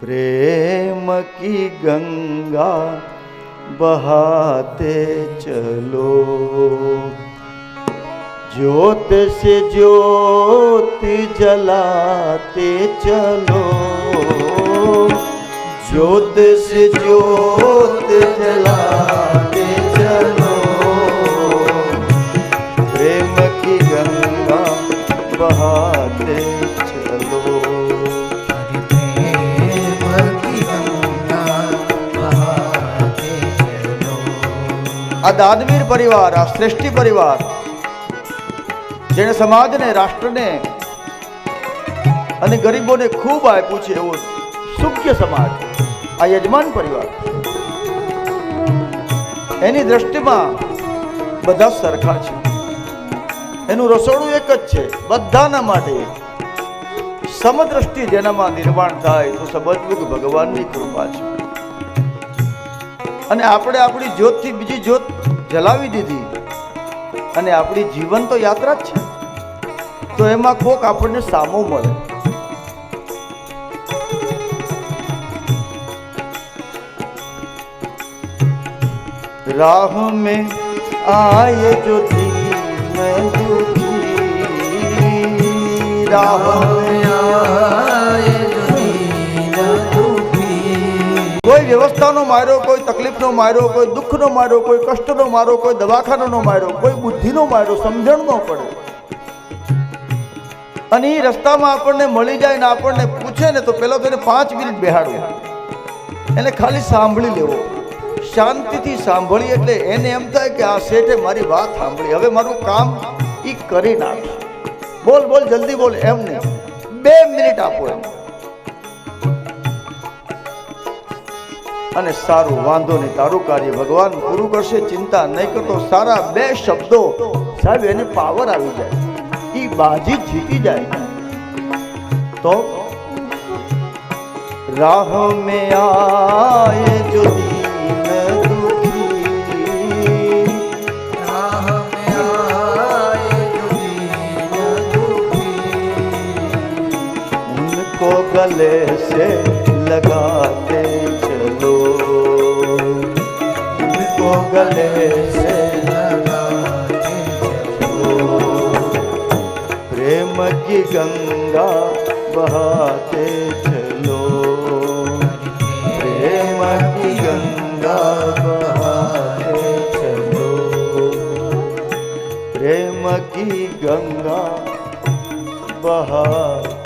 प्रेम की गंगा बहाते चलो ज्योत से ज्योति जलाते चलो ज्योत से ज्योत जलाते આ દાદવીર પરિવાર, આ શ્રેષ્ઠી પરિવાર, જેણે સમાજને, રાષ્ટ્રને અને ગરીબોને ખૂબ આપ્યું છે એવો સુખ્ય સમાજ, આ યજમાન પરિવાર. એની દ્રષ્ટિમાં બધા સરખા છે. એનું રસોડું એક જ છે, બધાના માટે. સમદ્રષ્ટિ જેનામાં નિર્માણ થાય તો સમજવું કે ભગવાનની કૃપા છે. અને આપણે આપણી જ્યોતથી બીજી જ્યોત જલાવી દીધી. અને આપણી જીવન તો યાત્રા જ છે. તો એમાં કોક આપણને સામો મળે. રાહ મેં આય જ્યોતિ મેં જ્યોતિ રાહ મેં વ્યવસ્થાનો માર્યો, કોઈ તકલીફનો માર્યો, કોઈ દુઃખનો માર્યો, કોઈ કષ્ટનો માર્યો, કોઈ દવાખાનાનો માર્યો, કોઈ બુદ્ધિનો માર્યો, સમજણ ન પડે. અને એ રસ્તામાં આપણને મળી જાય ને આપણને પૂછે ને તો પેલો તો એને પાંચ મિનિટ બેહાડવું એને ખાલી સાંભળી લેવો. શાંતિથી સાંભળી એટલે એને એમ થાય કે આ શેઠે મારી વાત સાંભળી. હવે મારું કામ એ કરી નાખ. બોલ બોલ, જલ્દી બોલ, એમ નહીં. બે મિનિટ આપો એમ. અને સારું વાંધો નહીં તારું કાર્ય ભગવાન પૂરું કરશે ચિંતા નહીં કરતો સારા બે શબ્દો સાહેબ એને પાવર આવી જાય એ બાજી જીતી જાય તો રાહ में आए जो दीन दुखी राह में आए जो दीन दुखी उनको गले से लगाते ગલે છે પ્રેમ કી ગંગા બહાતે ચલો પ્રેમ કી ગંગા બહાતે ચલો પ્રેમ કી ગંગા બહાતે